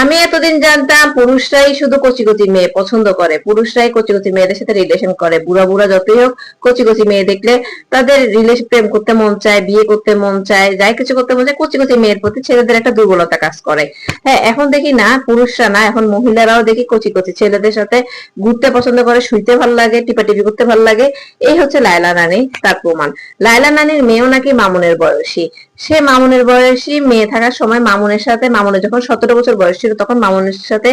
আমি এতদিন জানতাম পুরুষরাই শুধু কচি কচি মেয়ে পছন্দ করে, পুরুষরাই কচি কচি মেয়েদের সাথে রিলেশন করে, বুড়া বুড়া যতই হোক কচি কচি মেয়ে দেখলে তাদের রিলেশন প্রেম করতে মন চায়, বিয়ে করতে মন চায়, যাই কিছু করতে মন চায় কচি কচি মেয়ের প্রতি ছেলেদের একটা দুর্বলতা কাজ করে। হ্যাঁ এখন দেখি না, পুরুষরা না, এখন মহিলারাও দেখি কচি কচি ছেলেদের সাথে ঘুরতে পছন্দ করে, শুইতে ভালো লাগে, টিপাটিপি করতে ভালো লাগে। এই হচ্ছে লায়লা নানি, তার প্রমাণ। লায়লা নানির মেয়েও নাকি মামুনের বয়সী। সে মামুনের বয়সী মেয়ে থাকার সময় মামুনের সাথে, মামুনের যখন সতেরো বছর বয়স ছিল, তখন মামুনের সাথে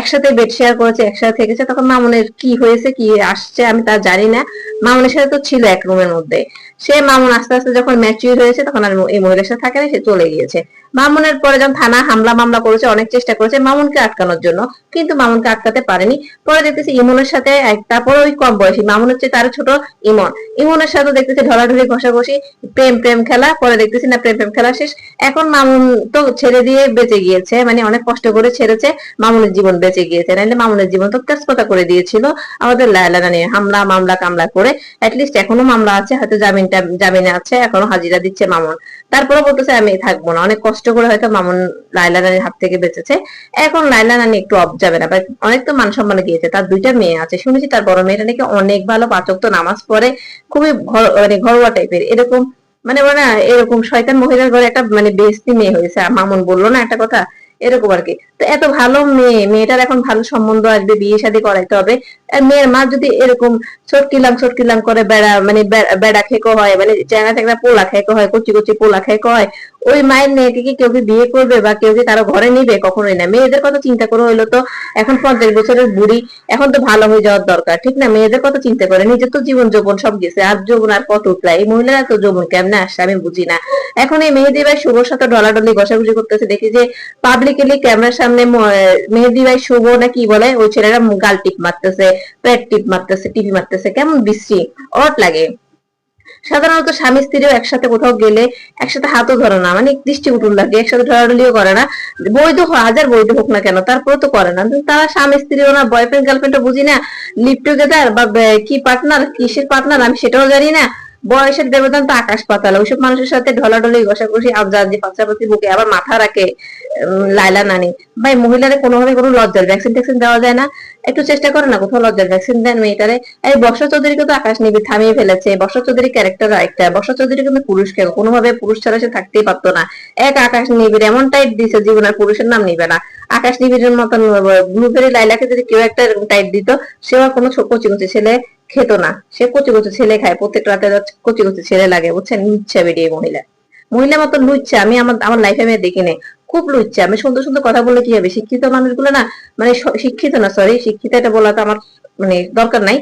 একসাথে বেড শেয়ার করেছে, একসাথে থেকেছে। তখন মামুনের কি হয়েছে, কি আসছে, আমি তা জানি না। মামুনের সাথে তো ছিল এক রুমের মধ্যে। সে মামুন আস্তে আস্তে যখন ম্যাচিউর হয়েছে, তখন আর এই মহিলার সাথে থাকে না সে চলে গিয়েছে। মামুনের পরে যখন থানা হামলা মামলা করেছে, অনেক চেষ্টা করেছে মামুনকে আটকানোর জন্য, কিন্তু মামুনকে আটকাতে পারেনি। পরে দেখতেছি ইমনের সাথে তারপরে ওই কম বয়সী মামুনের হচ্ছে তার ছোট ইমন। ইমনের সাথে দেখতেছি ঢলাঢলি, ঘষাঘষি, প্রেম প্রেম খেলা। পরে দেখতেছি না প্রেম প্রেম খেলা শেষ। এখন মামুন তো ছেড়ে দিয়ে বেঁচে গিয়েছে মানে অনেক কষ্ট করে ছেড়েছে, মামুনের জীবন বেঁচে গিয়েছে। নাহলে মামুনের জীবন তো তেজপাতা করে দিয়েছিল, আমাদের লায়লা রানী হামলা, মামলা কামলা করে। অ্যাটলিস্ট এখনও মামলা আছে, হয়তো জামিনটা জামিনে আছে, এখনও হাজিরা দিচ্ছে মামুন। তারপরে বলতেছে, আমি থাকব না। অনেক কষ্ট করে হয়তো মামুন লাইলা রানীর হাত থেকে বেঁচেছে। এখন লাইলা রানী একটু অফ যাবে না অনেক তো মান সম্মানে গিয়েছে। তার দুইটা মেয়ে আছে, শুনেছি তার বড় মেয়েটা নাকি অনেক ভালো পাচক, তো নামাজ পড়ে, খুবই ঘর- মানে ঘরোয়া টাইপের এরকম মানে মানে এরকম শয়তান মহিলার ঘরে একটা মানে বেস্তি মেয়ে হয়েছে। মামুন বলল না একটা কথা, এরকম আর কি। তো এত ভালো মেয়ে, মেয়েটার এখন ভালো সম্বন্ধ আসবে, বিয়ে শাদী করাইতে হবে। মেয়ের মা যদি এরকম ছটকিলাম ছটকিলাম করে বেড়া মানে বেড়া খেকো হয় মানে চ্যাংড়া ট্যাংরা পোলা খেকো হয় কচি কচি পোলা খেকো হয় ওই মায়ের মেয়েকে কি কেউ কি বিয়ে করবে বা কেউ কি কারও ঘরে নিবে? কখনোই না। মেয়েদের কথা চিন্তা করে হইল তো এখন পঞ্চাশ বছরের বুড়ি, এখন তো ভালো হয়ে যাওয়ার দরকার, ঠিক না? মেয়েদের কথা চিন্তা করে। নিজের তো জীবন যৌবন সব গেছে, আর যৌবন আর কত উঠলাই এই মহিলারা তো যৌবন কেমনে আসছে আমি বুঝি না। এখন এই মেহেদি ভাই শুভর সাথে ডলাডলি ঘষাঘষি করতেছে, দেখি যে পাবলিকলি ক্যামেরার সামনে মেহেদি ভাই শুভ না কি বলে? ওই ছেলেরা গাল টিপ মারতেছে, পেট টিপ মারতেছে টিপি মারতেছে, কেমন বিশ্রী, অট লাগে। সাধারণত স্বামী স্ত্রীও একসাথে কোথাও গেলে একসাথে হাতও ধরে না মানে দৃষ্টি উঠুন লাগে একসাথে ঢলাঢলিও করে না। বৈধ হাজার বৈধ হোক না কেন তারপরে তো করে না। তারা স্বামী স্ত্রীও না বয়ফ্রেন্ড গার্লফ্রেন্ড বুঝি না লিভ টুগেদার বা কি পার্টনার কিসের পার্টনার আমি সেটাও জানি না। বয়সের ব্যবধান তো আকাশ পাতাল, ওইসব মানুষের সাথে ঢলাঢলি, ঘষাঘষি আবজাজি পাচাপাচি বুকে আবার মাথা রাখে লাইলা নানি। ভাই মহিলাদের কোনোভাবে কোনো লজ্জার ভ্যাকসিন ট্যাকসিন দেওয়া যায় না। একটু চেষ্টা করে না কোথাও লজ্জার ভ্যাকসিন দেন মেয়েটারে, এই বর্ষা চৌধুরীকে তো আকাশ নিবি থামিয়ে ফেলেছে। বর্ষা চৌধুরী ক্যারেক্টার একটা। বর্ষা চৌধুরী কিন্তু পুরুষ কেন? কোনোভাবে পুরুষ ছাড়া সে থাকতেই পারতো না। এক আকাশ নিবিড় এমন টাইট দিছে জীবন আর পুরুষের নাম নিবে না। আকাশ নিবিড়ের মতন ব্লুবেরি লাইলাকে যদি কেউ একটা টাইট দিত, সেও আর কোনো কচি কচি ছেলে খেত না। সে কচি কচি ছেলে খায়। প্রত্যেক রাতে কচি কচি ছেলে লাগে, বুঝছেন? লুচ্ছা বেরিয়ে মহিলা। মহিলা মতন লুচ্ছা। আমি আমার আমার লাইফে আমি দেখি নাই খুব লুচ্ছা আমি সুন্দর সুন্দর কথা বলে কি হবে? শিক্ষিত মানুষগুলো না মানে শিক্ষিত না সরি শিক্ষিত এটা বলা তো আমার মানে দরকার নাই।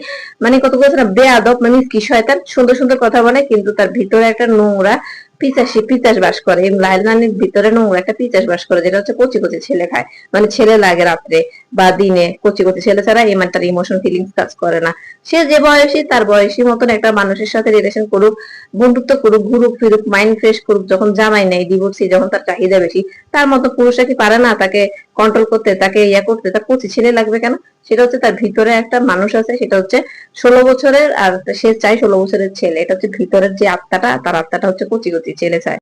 মানে কত বলছে না, বেয়াদব মানে কি শয়তান? সুন্দর সুন্দর কথা বলে, কিন্তু তার ভিতরে একটা নোংরা পিচাসি পিতাস বাস করে। এই লাইল নানির ভিতরে নোংরা একটা পিতাস বাস করে, যেটা হচ্ছে কচি কচি ছেলে খায়। মানে ছেলে লাগে রাত্রে। বা দিনে কচি কচি ছেলে ছাড়া এই তার ইমোশন ফিলিংস কাজ করে না। সে যে বয়সী, তার বয়সী মতন একটা মানুষের সাথে রিলেশন করুক, বন্ধুত্ব করুক, ঘুরুক ফিরুক মাইন্ড ফ্রেশ করুক, যখন জামাই নেই ডিভোর্সি যখন তার চাহিদা বেশি, তার মতো পুরুষরা কি পারে না তাকে কন্ট্রোল করতে, তাকে ইয়া করতে? তার কচি ছেলে লাগবে কেন? সেটা হচ্ছে তার ভিতরে একটা মানুষ আছে, সেটা হচ্ছে ষোলো বছরের, আর সে চাই ষোলো বছরের ছেলে। এটা হচ্ছে ভিতরের যে আত্মাটা, তার আত্মাটা হচ্ছে কচি কচি ছেলে চায়।